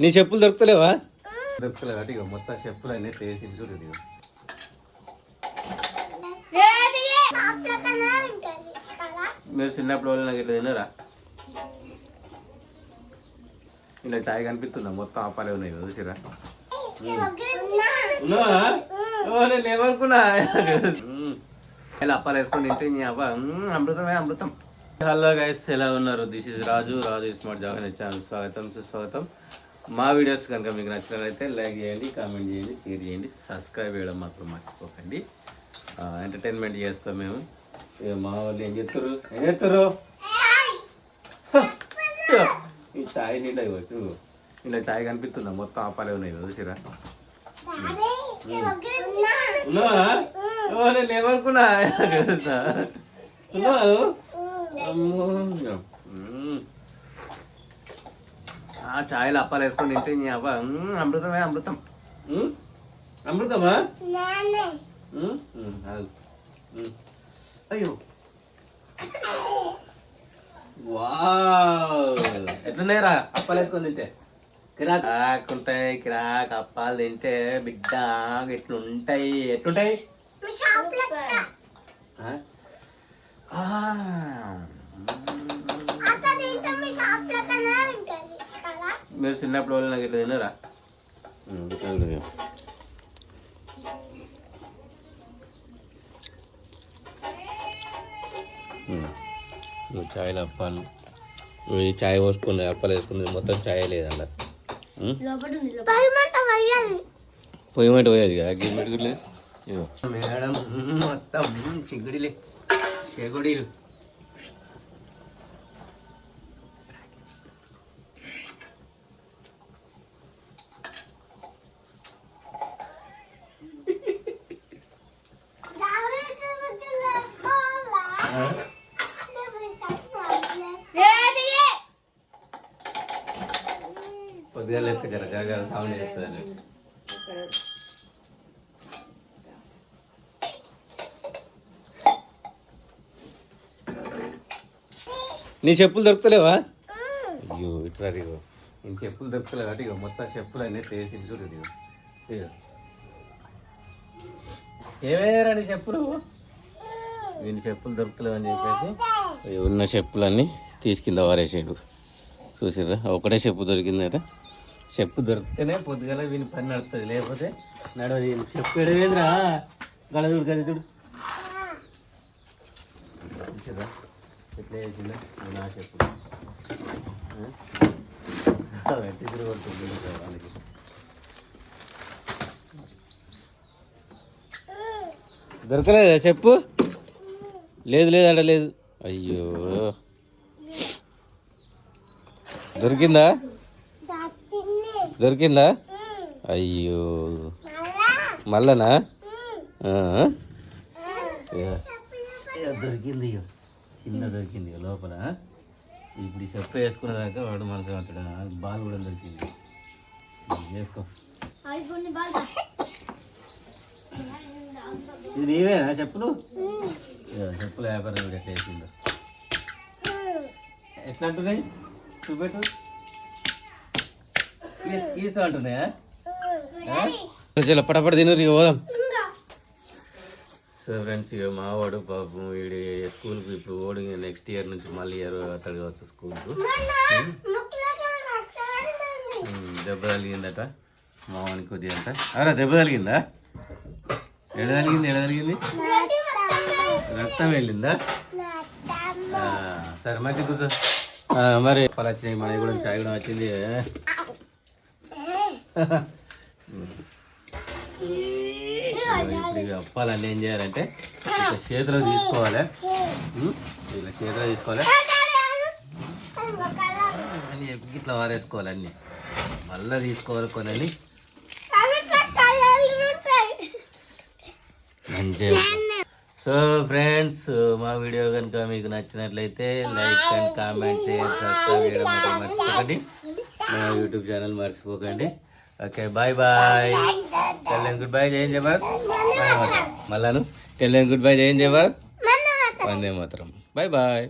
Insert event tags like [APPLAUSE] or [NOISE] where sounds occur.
నీ చెప్పులు దొరుకుతలేవా? దొరుకుతలేవా ఇక మొత్తం చెప్పులు అన్నీ చేసి చూడు ఇదిగో. మీరు చిన్నప్పుడు వాళ్ళు నాకు ఇట్లా తిన్నారా? ఇలా చాయ్ కనిపిస్తుందా? మొత్తం ఆపాలే ఉన్నాయి కదా చూసిరా నేను ఏమనుకున్నా. ఇలా అప్పాలు వేసుకొని తింటే నీ అబ్బా అమృతమే అమృతం. హలో గైస్ ఎలా ఉన్నారు? This is Raju. Raju smart జావన్ channel స్వాగతం సుస్వాగతం. మా వీడియోస్ కనుక మీకు నచ్చినట్లయితే లైక్ చేయండి కామెంట్ చేయండి షేర్ చేయండి సబ్స్క్రైబ్ చేయడం మాత్రం మర్చిపోకండి. ఎంటర్టైన్మెంట్ చేస్తాం మేము. మా వాళ్ళు ఏం చేస్తారు? ఏం చేస్తారు? ఈ చాయ్ నిండా ఇవ్వచ్చు. ఇలా చాయ్ కనిపిస్తుందా? మొత్తం ఆపాలే ఉన్నాయి చూసిరా? ఉన్నావా? [LAUGHS] ఓ, నేను ఏమనుకున్నా తెలుసా? ఉన్నావు? అమ్మో. మ్మ్. ఆ చాయ్లో అప్పాలు వేసుకొని తింటే నీ అవ్వ అమృతమే అమృతం? అమృతమా. అయ్యో. వావ్. ఎట్లున్నాయిరా అప్పాలు వేసుకొని తింటే? కిరాక్. కిరాక్ ఉంటాయి కిరాక్ అప్పాలు తింటే బిడ్డ ఎట్లుంటాయి? ఎట్లుంటాయి ఆ? ఆ. మీరు చిన్నప్పుడు వాళ్ళు నాకు ఇట్లా తినరు. చాయ్లు అప్పాలు ఈ చాయ్ పోసుకుని అప్పాలు వేసుకుని మొత్తం చాయ్ లేదండ? పొయ్యి మాట పోయేది కదా గిన్నె. మేడం మొత్తం చిగుడిలే చెగుడీలు. పొద్దుగా లేస్తే జర జరగ సౌండ్ చేస్తుంది నీ చెప్పులు దొరుకుతలేవా? అయ్యో ఇట్లా ఇగో నీ చెప్పులు దొరుకుతలేవా అంటే ఇక మొత్తం చెప్పులు అన్నీ చేసి చూడు ఇదిగో ఏమేరా నీ చెప్పులు? వీని చెప్పులు దొరుకుతలేవు అని చెప్పేసి. ఉన్న చెప్పులన్నీ తీసుకింద వారేసాడు. చూసిర్రా? ఒకటే చెప్పు దొరికిందట. చెప్పు దొరికితేనే పొద్దుగల వీని పని నడుస్తుంది లేకపోతే నడవదు చెప్పు ఎడవేంద్రా చూడు చూసిర్రా ఎట్లా చేసిందా? నా చెప్పు. కొడుతుంది వాళ్ళకి. దొరకలేదా? చెప్పు. లేదు లేదు అడ లేదు. అయ్యో. దొరికిందా? దొరికిందా? అయ్యో. మళ్ళనా దొరికింది చిన్న దొరికింది ఇక లోపల. ఇప్పుడు ఈ చెప్పు వేసుకునేదాకా వాడు మనసు అంటాడు బాల్ కూడా దొరికింది. వేసుకో. ఇది నీవేనా చెప్పులు ఇక చెప్పులు వ్యాపారం కూడా ఎట్లా వేసిందో ఎట్లా అంటున్నాయి? చూపెట్టు. కీస్ కీస్ అంటున్నాయా? చలో పటపట పోదాం. సో ఫ్రెండ్స్ ఇక మా వాడు పాపం వీడి స్కూల్కి ఇప్పుడు ఓడి నెక్స్ట్ ఇయర్ నుంచి మళ్ళీ ఇయర్ అతడు కావచ్చు స్కూల్కు. దెబ్బ తగిలిందట. మావానికి కొద్దిగా అంట. అరే దెబ్బ తగిలిందా? ఎడ తగిలింది ఎడ తగిలింది? రక్తం వెళ్ళిందా? ఆ, సరే మంచి కూర్చో. మరి పలు వచ్చినాయి మనకి కూడా చాయ్ కూడా వచ్చింది. అప్పాలన్నీ ఏం చేయాలంటే ఇట్లా చేతిలో తీసుకోవాలి. ఇట్లా చేతిలో తీసుకోవాలి. అని ఇట్లా వారేసుకోవాలి అన్ని. మళ్ళీ తీసుకోవాలి కొన్ని మంచిగా సో ఫ్రెండ్స్ మా వీడియో కనుక మీకు నచ్చినట్లయితే like and comment share subscribe చేయడం మాత్రం మర్చిపోకండి. మా యూట్యూబ్ ఛానల్ మర్చిపోకండి. ఓకే బాయ్ బాయ్ టెల్లని గుడ్ బై జయం జయబార్ మళ్ళాను టెల్లని గుడ్ బై జయం జయబార్ వందే మాత్రం బాయ్ బాయ్